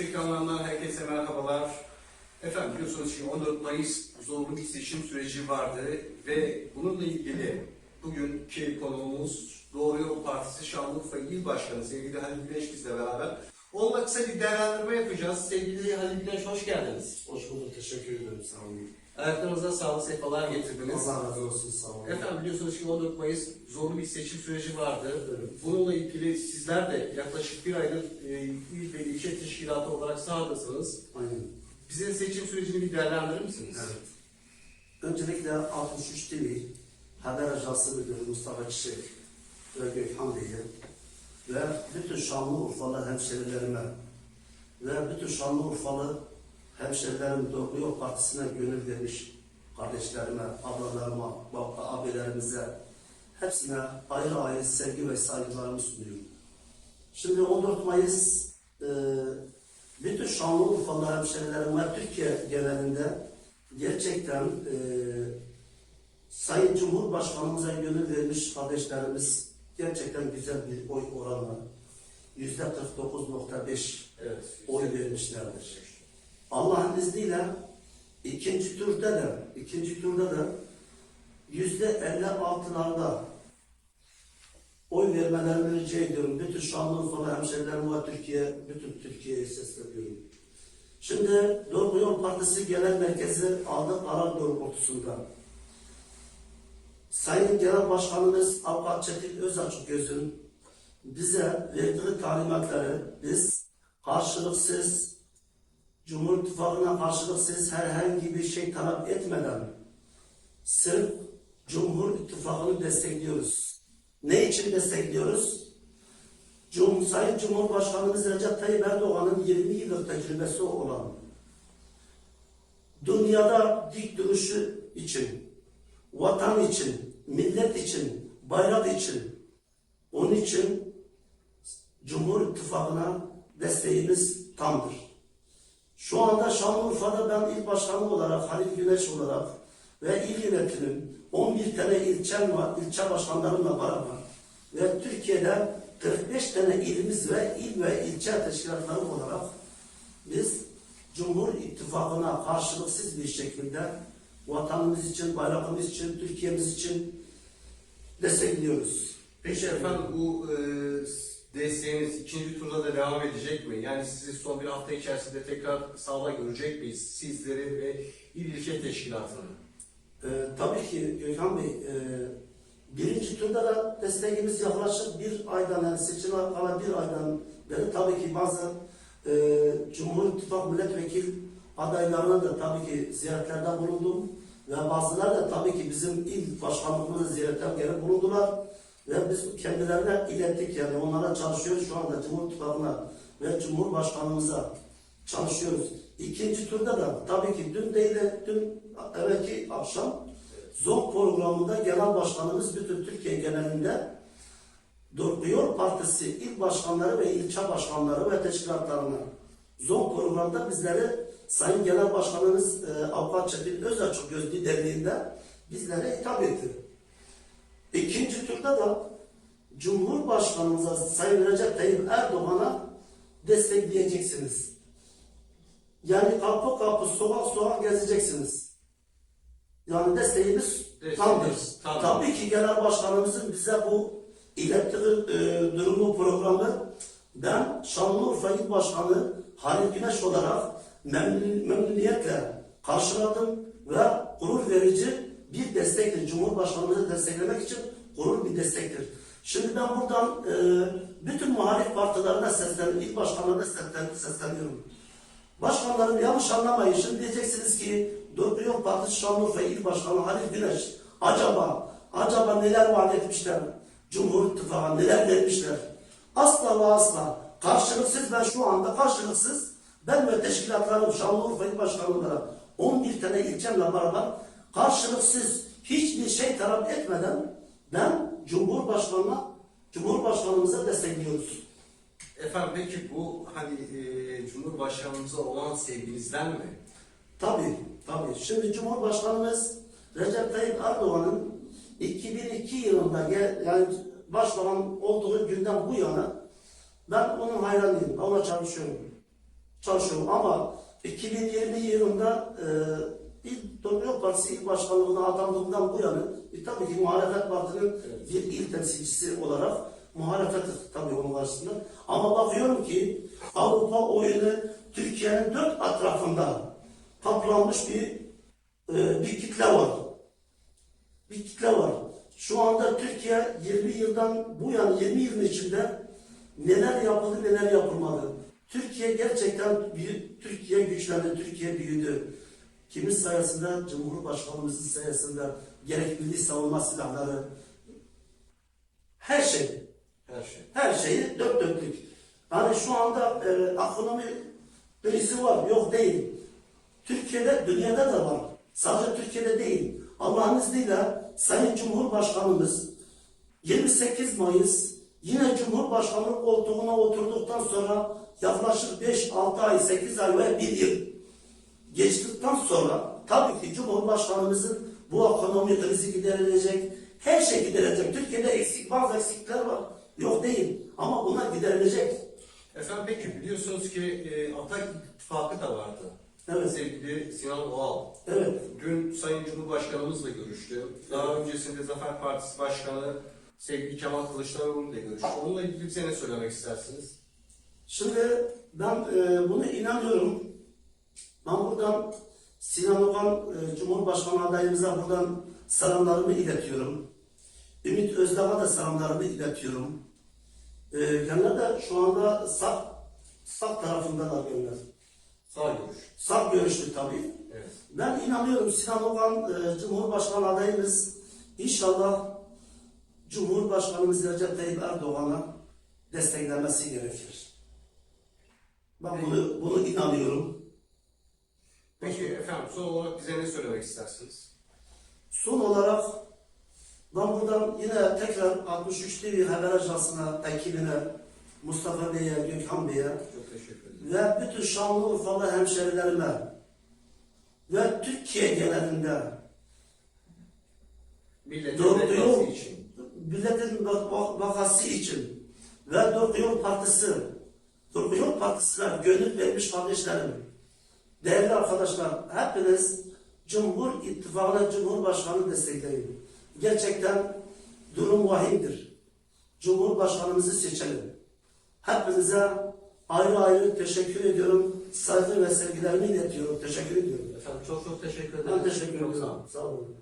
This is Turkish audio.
ekranlarından herkese merhabalar. Efendim biliyorsunuz ki 14 Mayıs zorlu bir seçim süreci vardı ve bununla ilgili bugünkü konuğumuz Doğru Yol Partisi Şanlıurfa İl Başkanı sevgili Halil Güneş bizle beraber. Onunla kısa bir değerlendirme yapacağız. Sevgili Halil Güneş hoş geldiniz. Hoş bulduk, teşekkür ederim. Sağ olun. Ayaklarınıza sağlık, sefalar getirdiniz. Allah razı olsun, sağ olun. Efendim biliyorsunuz ki 14 Mayıs zorlu bir seçim süreci vardı. Evet. Bununla ilgili sizler de yaklaşık bir aydır e, il ve ilçe teşkilatı olarak sahadasınız. Aynen. Bize seçim sürecini bir değerlendirir misiniz? Evet. Öncelikle 63 TV Haber Ajansı Müdürü Mustafa Çiçek ve Gökhan Bey'e ve bütün Şanlıurfalı hemşerilerime ve bütün Şanlıurfalı hemşerilerim Doğru Yol Partisi'ne gönül vermiş kardeşlerime, ablalarıma, abilerimize hepsine ayrı ayrı sevgi ve saygılarımı sunuyorum. Şimdi 14 Mayıs Şanlıurfalı hemşerilerime Türkiye genelinde gerçekten e, Sayın Cumhurbaşkanımıza gönül vermiş kardeşlerimiz gerçekten güzel bir oy oranı yüzde 49.5 Evet. oy vermişlerdir. Allah'ın izniyle ikinci turda da ikinci turda da yüzde 56'larda oy vermelerini rica ediyorum. Bütün Şanlıurfalı hemşehrilerime ve Türkiye, bütün Türkiye'ye sesleniyorum. Şimdi Doğru Yol Partisi Genel Merkezi aldığı karar doğrultusunda Sayın Genel Başkanımız Avukat Çetin Özaçgöz'ün bize verdiği talimatları biz karşılıksız Cumhur İttifakı'na karşılıksız herhangi bir şey talep etmeden sırf Cumhur İttifakı'nı destekliyoruz. Ne için destekliyoruz? Cum Sayın Cumhurbaşkanımız Recep Tayyip Erdoğan'ın 20 yıllık tecrübesi olan dünyada dik duruşu için, vatan için, millet için, bayrak için, onun için Cumhur İttifakı'na desteğimiz tamdır. Şu anda Şanlıurfa'da ben il başkanı olarak, Halil Güneş olarak ve il yönetimim 11 tane ilçem var, ilçe başkanlarımla beraber ve Türkiye'de 45 tane ilimiz ve il ve ilçe teşkilatları olarak biz Cumhur İttifakı'na karşılıksız bir şekilde vatanımız için, bayrakımız için, Türkiye'miz için destekliyoruz. Peki efendim bu e, desteğiniz ikinci turda da devam edecek mi? Yani sizi son bir hafta içerisinde tekrar sahada görecek miyiz? Sizleri ve il ilçe teşkilatını. Ee, tabii ki Gökhan Bey, e, birinci turda da desteğimiz yaklaşık bir aydan, yani seçime kalan bir aydan beri tabii ki bazı e, Cumhur İttifak milletvekil adaylarına da tabii ki ziyaretlerde bulundum. Ve bazıları da tabii ki bizim il başkanlığımızın ziyaretten geri bulundular. Ve biz kendilerine ilettik yani onlara çalışıyoruz şu anda Cumhur İttifakı'na ve Cumhurbaşkanımıza çalışıyoruz. İkinci turda da tabii ki dün değil de dün evvelki akşam ZOK programında genel başkanımız bütün Türkiye genelinde Doğru Yol Partisi il başkanları ve ilçe başkanları ve teşkilatlarına ZOK programında bizleri Sayın Genel Başkanımız e, Avukat Çetin Özaçgöz liderliğinde bizlere hitap etti. İkinci turda da Cumhurbaşkanımıza Sayın Recep Tayyip Erdoğan'a destekleyeceksiniz. Yani kapı kapı, sokak sokak gezeceksiniz. Yani desteğimiz Desteğimiz tamdır. tam. Tabii ki genel başkanımızın bize bu ilettiği e, durumu programı ben Şanlıurfa İl Başkanı Halil Güneş olarak memnun, memnuniyetle karşıladım ve gurur verici bir destektir. Cumhurbaşkanımızı desteklemek için gurur bir destektir. Şimdi ben buradan e, bütün muhalif partilerine sesleniyorum, il başkanlarına seslen- sesleniyorum. Başkanlarım yanlış anlamayın. Şimdi diyeceksiniz ki Doğru Yol Partisi Şanlıurfa İl Başkanı Halil Güneş acaba acaba neler vaat etmişler? Cumhur İttifakı neler vermişler? Asla ve asla karşılıksız ben şu anda karşılıksız ben ve teşkilatlarım Şanlıurfa İl Başkanı olarak 11 tane ilçemle beraber karşılıksız hiçbir şey talep etmeden ben Cumhurbaşkanı'na Cumhurbaşkanımıza destekliyoruz. Efendim peki bu hani e, Cumhurbaşkanımıza olan sevginizden mi? Tabii, tabii. Şimdi Cumhurbaşkanımız Recep Tayyip Erdoğan'ın 2002 yılında gel, yani başbakan olduğu günden bu yana ben onun hayranıyım, ona çalışıyorum. çalışıyorum ama 2020 yılında e, ilk Demokrat Partisi il başkanlığına atandığımdan bu yana e, tabii ki muhalefet partinin bir il temsilcisi olarak muhalefet tabii karşısında. Ama bakıyorum ki Avrupa oyunu Türkiye'nin dört etrafında toplanmış bir e, bir kitle var. Bir kitle var. Şu anda Türkiye 20 yıldan bu yana 20 yılın içinde neler yapıldı neler yapılmadı. Türkiye gerçekten büyü, Türkiye güçlendi, Türkiye büyüdü. Kimin sayesinde? Cumhurbaşkanımızın sayesinde gerek milli savunma silahları, her şey, Her şey. şeyi dört dörtlük. Yani şu anda e, ekonomi krizi var, yok değil. Türkiye'de, dünyada da var. Sadece Türkiye'de değil. Allah'ın izniyle Sayın Cumhurbaşkanımız 28 Mayıs yine Cumhurbaşkanı koltuğuna oturduktan sonra yaklaşık 5-6 ay, 8 ay ve 1 yıl geçtikten sonra tabii ki Cumhurbaşkanımızın bu ekonomi krizi giderilecek, her şey giderilecek. Türkiye'de eksik, bazı eksikler var. Yok değil. Ama bunlar giderilecek. Efendim peki biliyorsunuz ki e, Atak İttifakı da vardı. Evet. Sevgili Sinan Oğal. Evet. Dün Sayın Cumhurbaşkanımızla görüştü. Daha öncesinde Zafer Partisi Başkanı sevgili Kemal Kılıçdaroğlu ile görüştü. Onunla ilgili bize ne söylemek istersiniz? Şimdi ben e, bunu inanıyorum. Ben buradan Sinan Okan e, Cumhurbaşkanı adayımıza buradan selamlarımı iletiyorum. Ümit Özdağ'a da selamlarımı iletiyorum. E, kendileri de şu anda sağ, sağ tarafındalar gönüller. Sağ görüş. Sağ görüşlü tabii. Evet. Ben inanıyorum Sinan Okan e, Cumhurbaşkanı adayımız inşallah Cumhurbaşkanımız Recep Tayyip Erdoğan'a desteklenmesi gerekir. Ben bunu, bunu inanıyorum. Peki efendim son olarak bize ne söylemek istersiniz? Son olarak ben buradan yine tekrar 63 TV Haber Ajansı'na, ekibine, Mustafa Bey'e, Gökhan Bey'e ve bütün Şanlıurfalı hemşerilerime ve Türkiye genelinde Milletin doğru. için. milletin vak- vak- vakası için ve Doğru Yol Partisi, Doğru Yol Partisi'ne gönül vermiş kardeşlerim, değerli arkadaşlar, hepiniz Cumhur İttifakı'na Cumhurbaşkanı destekleyin. Gerçekten durum vahimdir. Cumhurbaşkanımızı seçelim. Hepinize ayrı ayrı teşekkür ediyorum. Saygı ve sevgilerimi iletiyorum. Teşekkür ediyorum. Efendim çok çok teşekkür ederim. Ben teşekkür olun. Sağ olun.